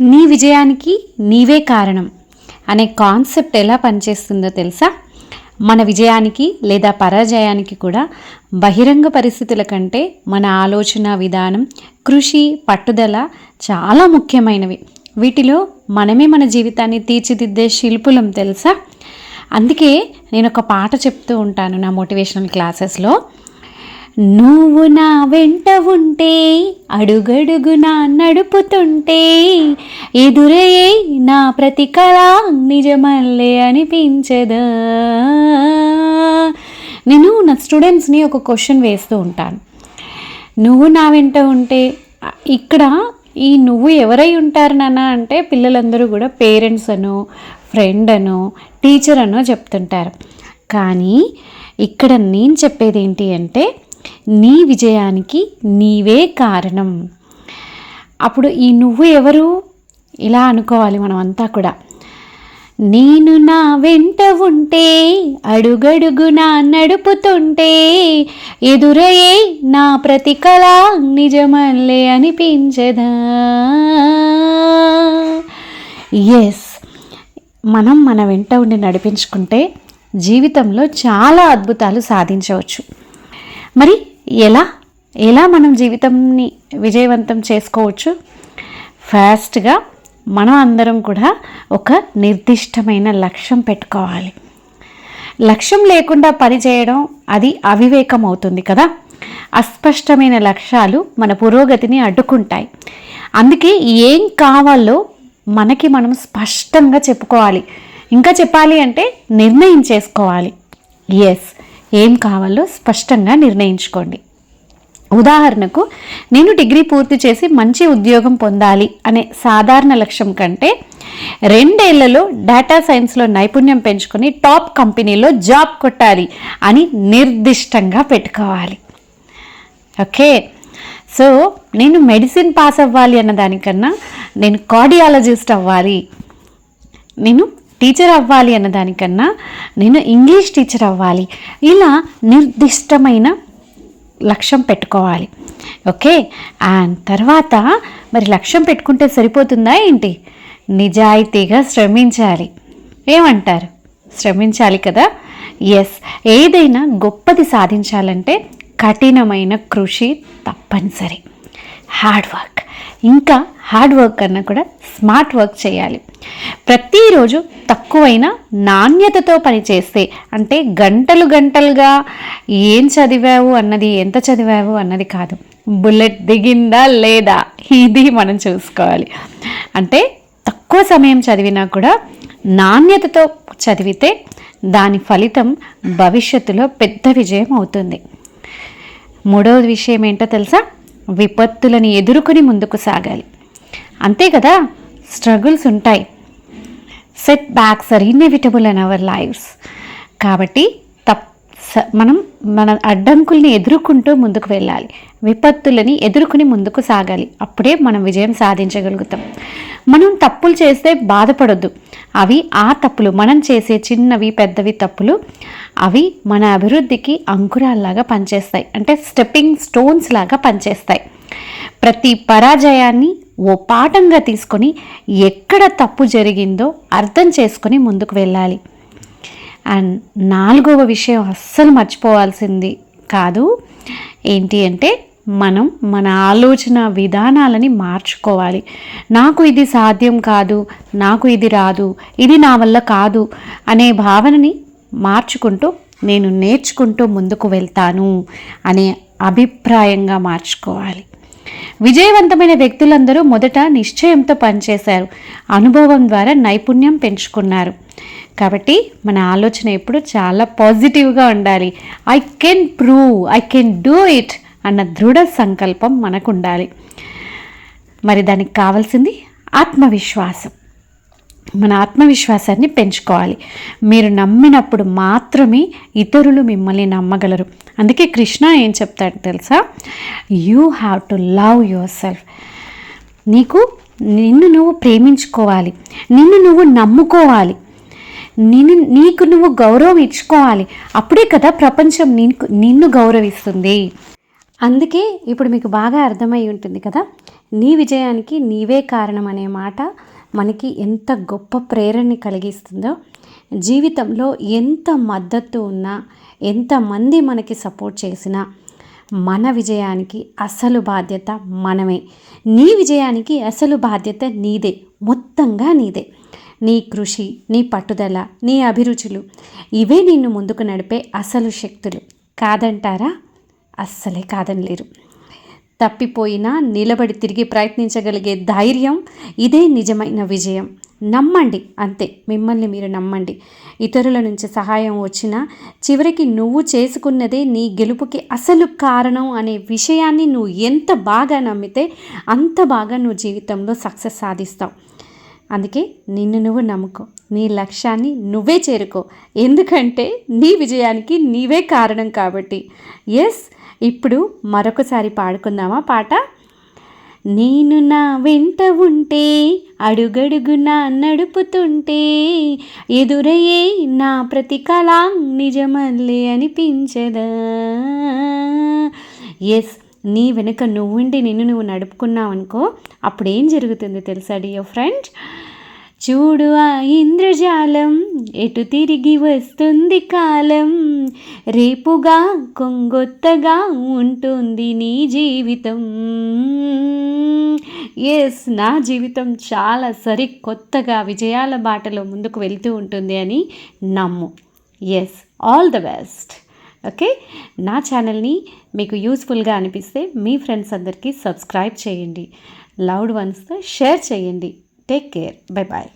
నీ విజయానికి నీవే కారణం అనే కాన్సెప్ట్ ఎలా పనిచేస్తుందో తెలుసా? మన విజయానికి లేదా పరాజయానికి కూడా బహిరంగ పరిస్థితుల కంటే మన ఆలోచన విధానం కృషి పట్టుదల చాలా ముఖ్యమైనవి. వీటిలో మనమే మన జీవితాన్ని తీర్చిదిద్దే శిల్పులం తెలుసా? అందుకే నేను ఒక పాట చెప్తూ ఉంటాను నా మోటివేషనల్ క్లాసెస్లో. నువ్వు నా వెంట ఉంటే అడుగడుగునా నడుపుతుంటే ఎదురయ్యే నా ప్రతి కళ నిజమల్లే అనిపించదా? నేను నా స్టూడెంట్స్ని ఒక క్వశ్చన్ వేస్తూ ఉంటాను. నువ్వు నా వెంట ఉంటే ఇక్కడ ఈ నువ్వు ఎవరై ఉంటారు నాన్న అంటే పిల్లలందరూ కూడా పేరెంట్స్ అనో ఫ్రెండ్ అనో టీచర్ అనో చెప్తుంటారు. కానీ ఇక్కడ నేను చెప్పేది ఏంటి అంటే నీ విజయానికి నీవే కారణం. అప్పుడు ఈ నువ్వు ఎవరు? ఇలా అనుకోవాలి మనం అంతా కూడా. నేను నా వెంట ఉంటే అడుగడుగునా నడుపుతుంటే ఎదురయ్యే నా ప్రతి కళ నిజమల్లే అనిపించదా? ఎస్ మనం మన వెంట ఉండి నడిపించుకుంటే జీవితంలో చాలా అద్భుతాలు సాధించవచ్చు. మరి ఎలా ఎలా మనం జీవితంని విజయవంతం చేసుకోవచ్చు? ఫాస్ట్గా మనం అందరం కూడా ఒక నిర్దిష్టమైన లక్ష్యం పెట్టుకోవాలి. లక్ష్యం లేకుండా పని చేయడం అది అవివేకం అవుతుంది కదా? అస్పష్టమైన లక్ష్యాలు మన పురోగతిని అడ్డుకుంటాయి. అందుకే ఏం కావాలో మనకి మనం స్పష్టంగా చెప్పుకోవాలి. ఇంకా చెప్పాలి అంటే నిర్ణయం చేసుకోవాలి. ఎస్ ఏం కావాలో స్పష్టంగా నిర్ణయించుకోండి. ఉదాహరణకు నేను డిగ్రీ పూర్తి చేసి మంచి ఉద్యోగం పొందాలి అనే సాధారణ లక్ష్యం కంటే రెండేళ్ళలో డేటా సైన్స్లో నైపుణ్యం పెంచుకొని టాప్ కంపెనీలో జాబ్ కొట్టాలి అని నిర్దిష్టంగా పెట్టుకోవాలి. ఓకే? సో నేను మెడిసిన్ పాస్ అవ్వాలి అన్న దానికన్నా నేను కార్డియాలజిస్ట్ అవ్వాలి. నేను టీచర్ అవ్వాలి అన్న దానికన్నా నేను ఇంగ్లీష్ టీచర్ అవ్వాలి. ఇలా నిర్దిష్టమైన లక్ష్యం పెట్టుకోవాలి. ఓకే? అండ్ తర్వాత మరి లక్ష్యం పెట్టుకుంటే సరిపోతుందా ఏంటి? నిజాయితీగా శ్రమించాలి. ఏమంటారు? శ్రమించాలి కదా? ఎస్ ఏదైనా గొప్పది సాధించాలంటే కఠినమైన కృషి తప్పనిసరి. హార్డ్ వర్క్ ఇంకా హార్డ్ వర్క్ కన్నా కూడా స్మార్ట్ వర్క్ చేయాలి. ప్రతిరోజు తక్కువైన నాణ్యతతో పనిచేస్తే అంటే గంటలు గంటలుగా ఏం చదివావు అన్నది ఎంత చదివావు అన్నది కాదు. బుల్లెట్ దిగిందా లేదా ఇది మనం చూసుకోవాలి. అంటే తక్కువ సమయం చదివినా కూడా నాణ్యతతో చదివితే దాని ఫలితం భవిష్యత్తులో పెద్ద విజయం అవుతుంది. మూడవ విషయం ఏంటో తెలుసా? విపత్తులను ఎదుర్కొని ముందుకు సాగాలి. అంతే కదా? స్ట్రగుల్స్ ఉంటాయి. Setbacks are inevitable in our lives కాబట్టి మనం మన అడ్డంకుల్ని ఎదుర్కొంటూ ముందుకు వెళ్ళాలి. విపత్తులని ఎదుర్కొని ముందుకు సాగాలి. అప్పుడే మనం విజయం సాధించగలుగుతాం. మనం తప్పులు చేస్తే బాధపడొద్దు. అవి ఆ తప్పులు మనం చేసే చిన్నవి పెద్దవి తప్పులు అవి మన అభివృద్ధికి అంకురాల్లాగా పనిచేస్తాయి. అంటే స్టెప్పింగ్ స్టోన్స్ లాగా పనిచేస్తాయి. ప్రతి పరాజయాన్ని ఓ పాఠంగా తీసుకొని ఎక్కడ తప్పు జరిగిందో అర్థం చేసుకొని ముందుకు వెళ్ళాలి. అండ్ నాలుగవ విషయం అస్సలు మర్చిపోవాల్సింది కాదు ఏంటి అంటే మనం మన ఆలోచన విధానాలని మార్చుకోవాలి. నాకు ఇది సాధ్యం కాదు నాకు ఇది రాదు ఇది నా వల్ల కాదు అనే భావనని మార్చుకుంటూ నేను నేర్చుకుంటూ ముందుకు వెళ్తాను అనే అభిప్రాయంగా మార్చుకోవాలి. విజయవంతమైన వ్యక్తులందరూ మొదట నిశ్చయంతో పనిచేశారు. అనుభవం ద్వారా నైపుణ్యం పెంచుకున్నారు. కాబట్టి మన ఆలోచన ఎప్పుడు చాలా పాజిటివ్గా ఉండాలి. I can prove I can do it అన్న దృఢ సంకల్పం మనకు ఉండాలి మరి దానికి కావాల్సింది ఆత్మవిశ్వాసం. మన ఆత్మవిశ్వాసాన్ని పెంచుకోవాలి. మీరు నమ్మినప్పుడు మాత్రమే ఇతరులు మిమ్మల్ని నమ్మగలరు. అందుకే కృష్ణ ఏం చెప్తాడు తెలుసా? You have to love yourself నీకు నిన్ను నువ్వు ప్రేమించుకోవాలి. నిన్ను నువ్వు నమ్ముకోవాలి. నిన్ను నీకు నువ్వు గౌరవం ఇచ్చుకోవాలి. అప్పుడే కదా ప్రపంచం నీకు నిన్ను గౌరవిస్తుంది. అందుకే ఇప్పుడు మీకు బాగా అర్థమై ఉంటుంది కదా? నీ విజయానికి నీవే కారణం అనే మాట మనకి ఎంత గొప్ప ప్రేరణని కలిగిస్తుందో జీవితంలో ఎంత మద్దతు ఉన్నా ఎంతమంది మనకి సపోర్ట్ చేసినా మన విజయానికి అసలు బాధ్యత మనమే. నీ విజయానికి అసలు బాధ్యత నీదే మొత్తంగా నీదే. నీ కృషి నీ పట్టుదల నీ అభిరుచులు ఇవే నిన్ను ముందుకు నడిపే అసలు శక్తులు. కాదంటారా? అస్సలే కాదనలేరు. తప్పిపోయినా నిలబడి తిరిగి ప్రయత్నించగలిగే ధైర్యం ఇదే నిజమైన విజయం. నమ్మండి అంతే. మిమ్మల్ని మీరు నమ్మండి. ఇతరుల నుంచి సహాయం వచ్చినా చివరికి నువ్వు చేసుకున్నదే నీ గెలుపుకి అసలు కారణం అనే విషయాన్ని నువ్వు ఎంత బాగా నమ్మితే అంత బాగా నువ్వు జీవితంలో సక్సెస్ సాధిస్తావు. అందుకే నిన్ను నువ్వు నమ్ముకో. నీ లక్ష్యాన్ని నువ్వే చేరుకో. ఎందుకంటే నీ విజయానికి నీవే కారణం కాబట్టి. ఎస్ ఇప్పుడు మరొకసారి పాడుకుందామా పాట? నేను నా వెంట ఉంటే అడుగడుగున నడుపుతుంటే ఎదురయ్యే నా ప్రతి కళ నిజమల్లే అనిపించదా? ఎస్ నీ వెనుక నువ్వుండి నిన్ను నువ్వు నడుపుకున్నావు అనుకో అప్పుడు ఏం జరుగుతుంది తెలుసా డియో ఫ్రెండ్ చూడు ఆ ఇంద్రజాలం ఎటు తిరిగి వస్తుంది కాలం? రేపుగా కొంగొత్తగా ఉంటుంది నీ జీవితం. ఎస్ నా జీవితం చాలా సరికొత్తగా విజయాల బాటలో ముందుకు వెళ్తూ ఉంటుంది అని నమ్ము. Yes all the best okay నా ఛానల్ని మీకు యూస్ఫుల్గా అనిపిస్తే మీ ఫ్రెండ్స్ అందరికీ సబ్స్క్రైబ్ చేయండి. లౌడ్ వన్స్తో షేర్ చేయండి. Take care. Bye bye.